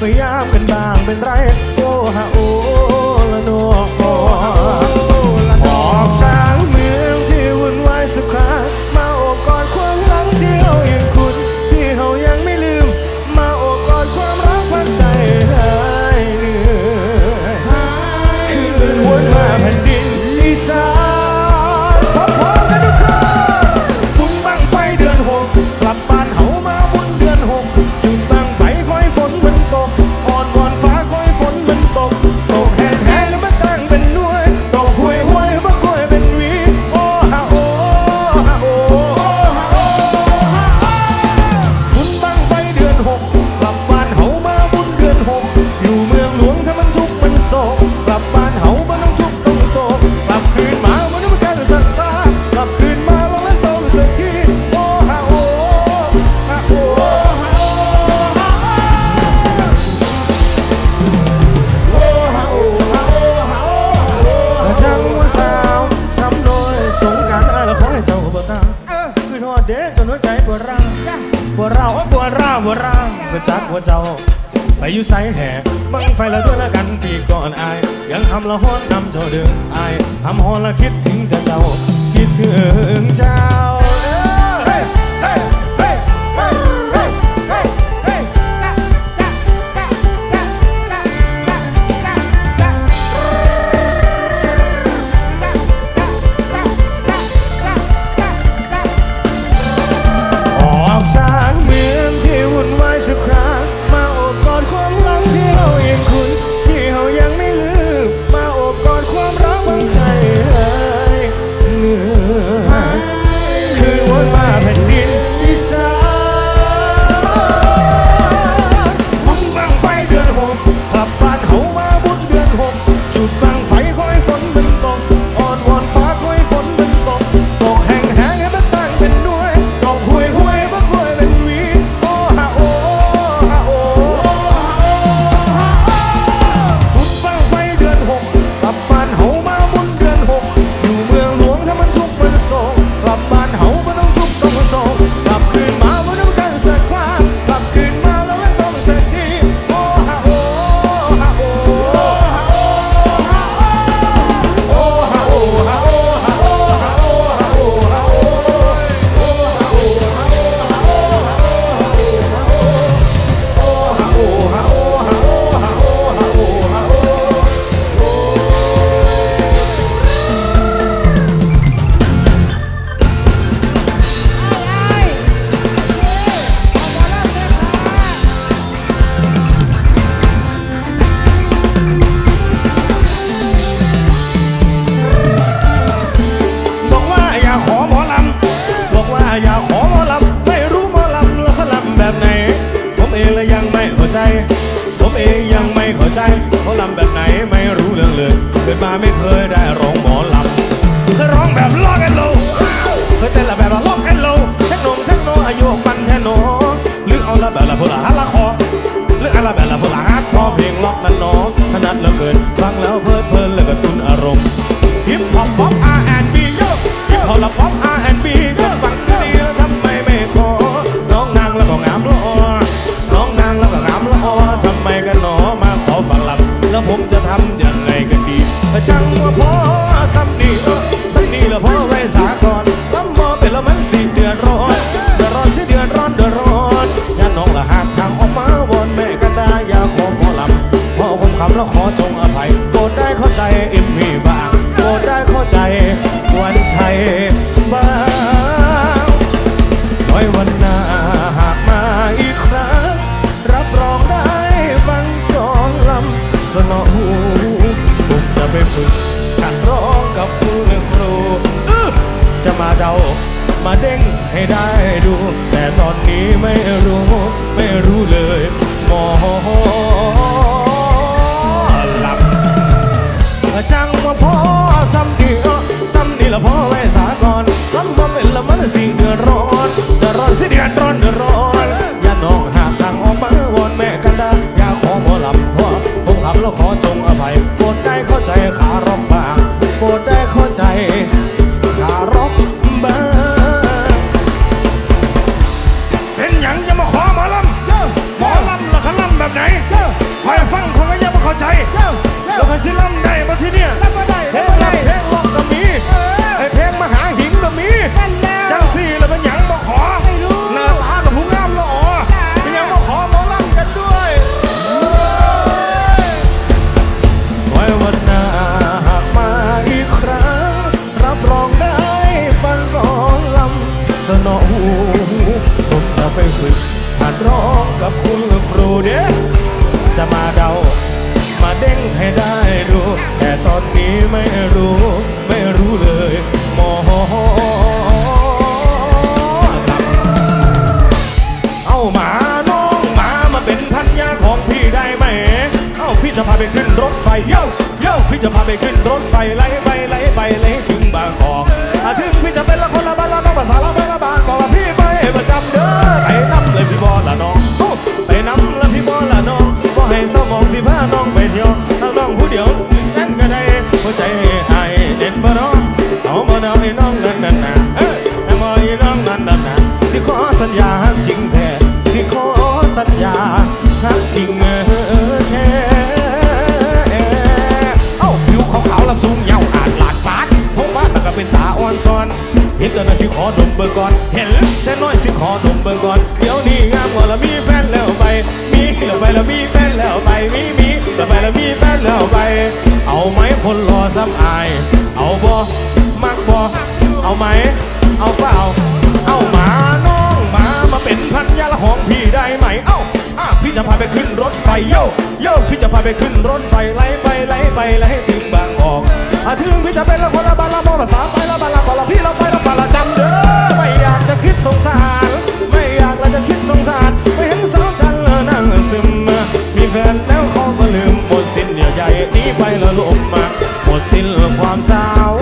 พยายามกั นหัวเด้จนหัวใจปวดร้าวปวดร้าวโอ้ปวดร้าวปวดร้าวปวดจักปวดเจ้า ไปอยู่ไซแห่บังไฟละด้วยละกันปีก่อนอาย ยังทำละห้อนนำเจ้าดึงอายทำห้อนละคิดถึงแต่เจ้า คิดถึงเจ้า จังว่าพอซ้ำดีเออซ้ำดีแล้วพอไว้สาก่อนลำมอเป็นละมันสิเดือดร้อนเดือดร้อนสิเดือดร้อนเดือดร้อนอย่าน้องละหากทางออกมาวอนแม่กันได้อย่าขอพอลำพอคงคำแล้วขอจงอภัยโปรดได้เข้าใจเอ็มวีบ้างโปรดได้เข้าใจวันชัย มาเด้งให้ได้ดู แต่ตอนนี้ไม่รู้ ไม่รู้เลยหมอหลำจังว่าพ่อซ้ำดีเออซ้ำดีละพ่อไว้สาก่อนลำบ่เป็นละมันสิเดือดร้อนเดือดร้อนสิเดือดร้อนเดือดร้อนอย่าน้องหากทางออกมาวอนแม่กันดาอย่าขอหมอลำพ่อผมขับแล้วขอจงอภัยโปรดได้เข้าใจขารบบาง จะพาไปขึ้นรถไฟไล่ไปไล่ไปไล่ถึงบางกอกถึงพี่จะเป็นละคนละบ้านละน้องภาษาละบ้านละบางกอกละพี่ไปประจำเด้อไปนำเลยพี่บอละน้องไปนำละพี่บอละน้องบ่ให้เศร้ามองสิพาน้องไปเที่ยวถ้าน้องผู้เดียวนั่นก็ได้หัวใจให้เด่นบ่น้องเอาบ่น้องไอ้น้องนั่นนั่นนะเอ้ยให้บ่ไอ้น้องนั่นนั่นนะสิขอสัญญาจริงแท้สิขอสัญญา ซ้อนเห็นแต่น้อยสิขอดมเบอร์ก่อนเห็นแต่น้อยสิขอดมเบอร์ก่อนเดี๋ยวนี้งามกว่าละมีแฟนแล้วไป มีแล้วไปแล้วมีแฟนแล้วไปมีมีแล้วไปแล้วมีแฟนแล้วไป เอาไหมคนรอซ้ำอาย เอาบ่มักบ่เอาไหม เอาเปล่าเอาหมาน้องหมามาเป็นพันยาละของพี่ได้ไหมเอ้า พี่จะพาไปขึ้นรถไฟโยโยพี่จะพาไปขึ้นรถไฟไล่ไปไล่ไปไล่ถึงบางกอกอะถึงพี่จะเป็นละคนละบ้านละมอภาษาไปละบ้านละก่อนละพี่เราไปละบ้านละจำเด้อไม่อยากจะคิดสงสารไม่อยากเลยจะคิดสงสารไม่เห็นสาวจันเลยนั่งซึมมีแฟนแล้วเขาก็ลืมหมดสิ้นเดียวใหญ่นี้ไปละลมมาหมดสิ้นความสาว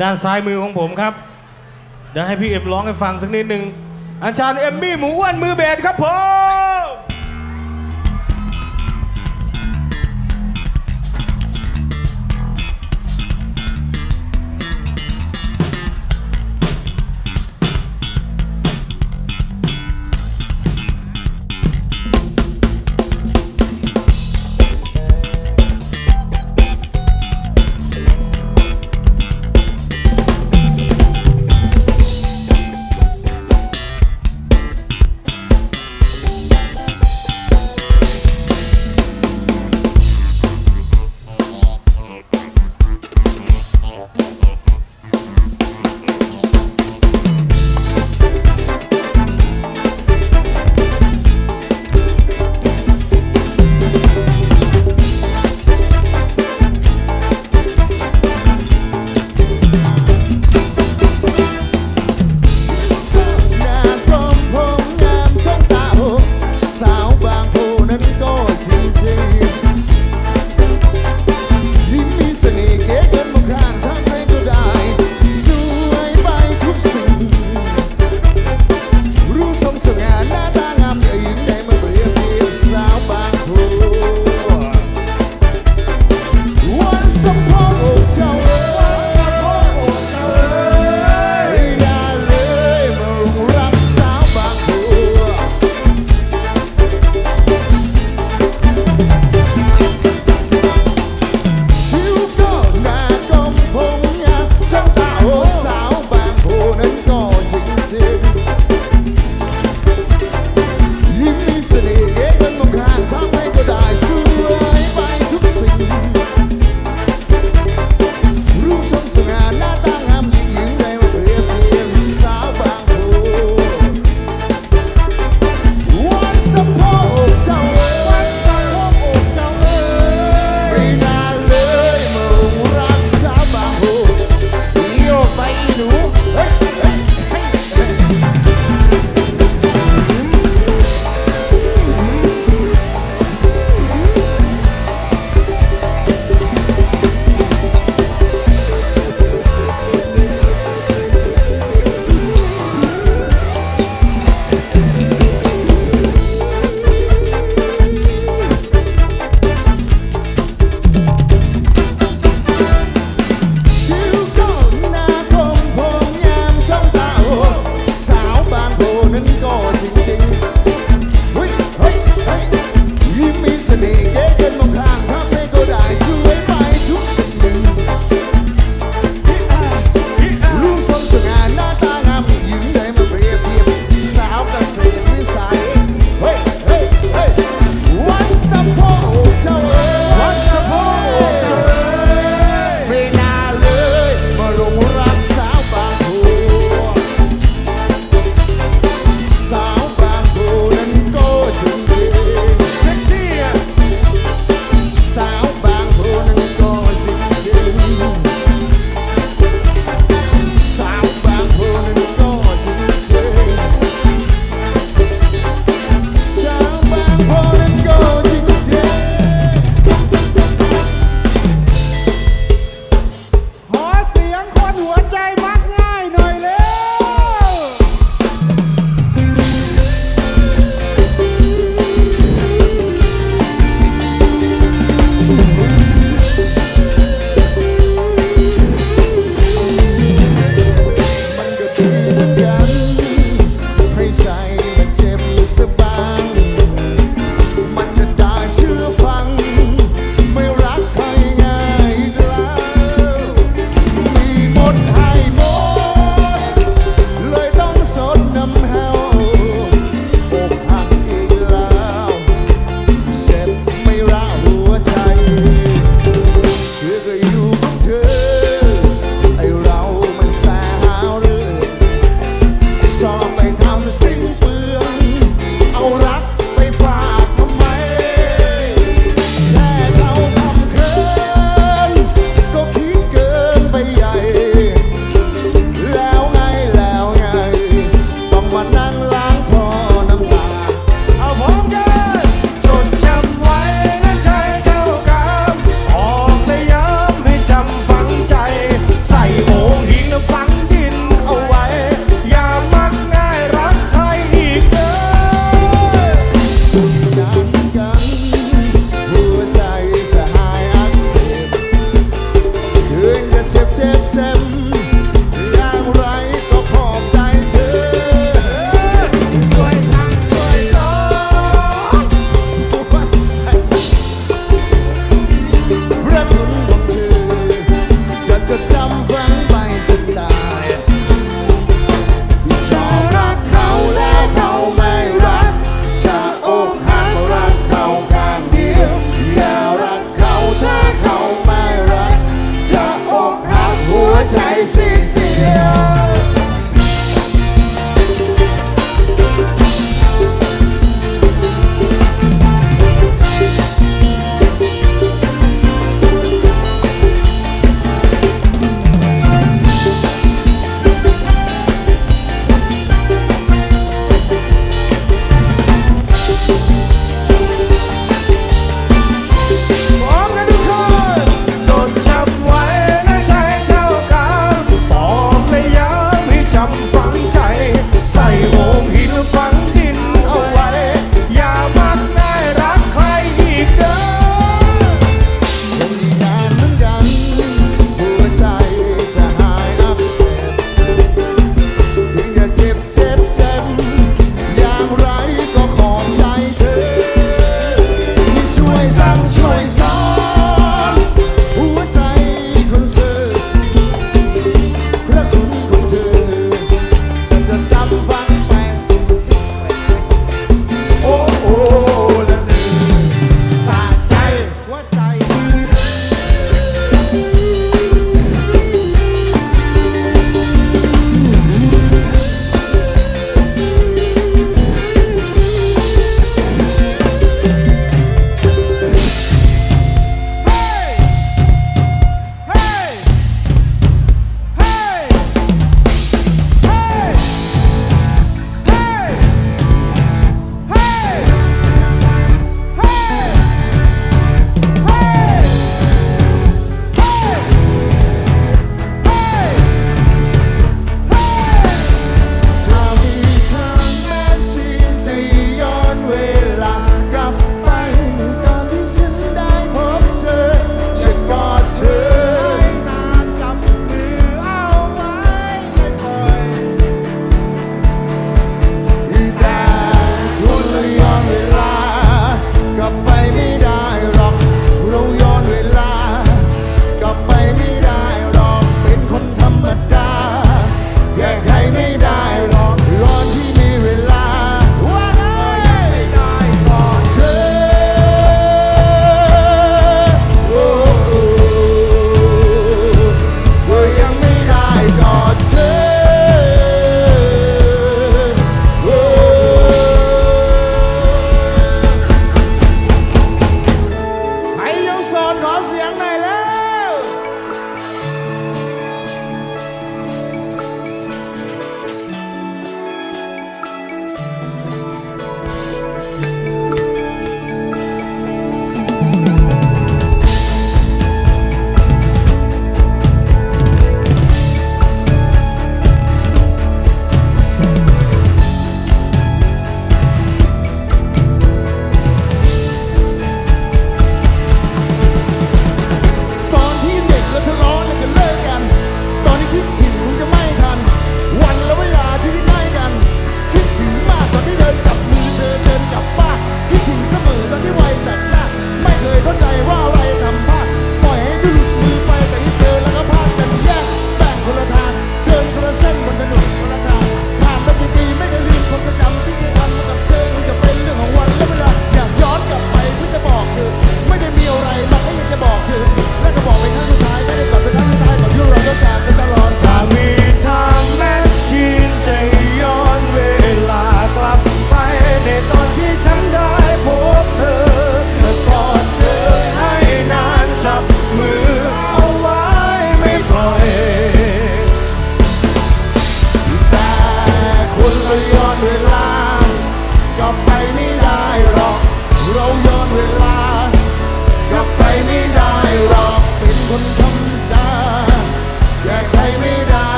ด้านซ้ายมือของผมครับเดี๋ยวให้พี่เอ็มร้องให้ฟังสักนิดหนึ่งอาจารย์เอมมี่หมูอ้วนมือเบสครับผม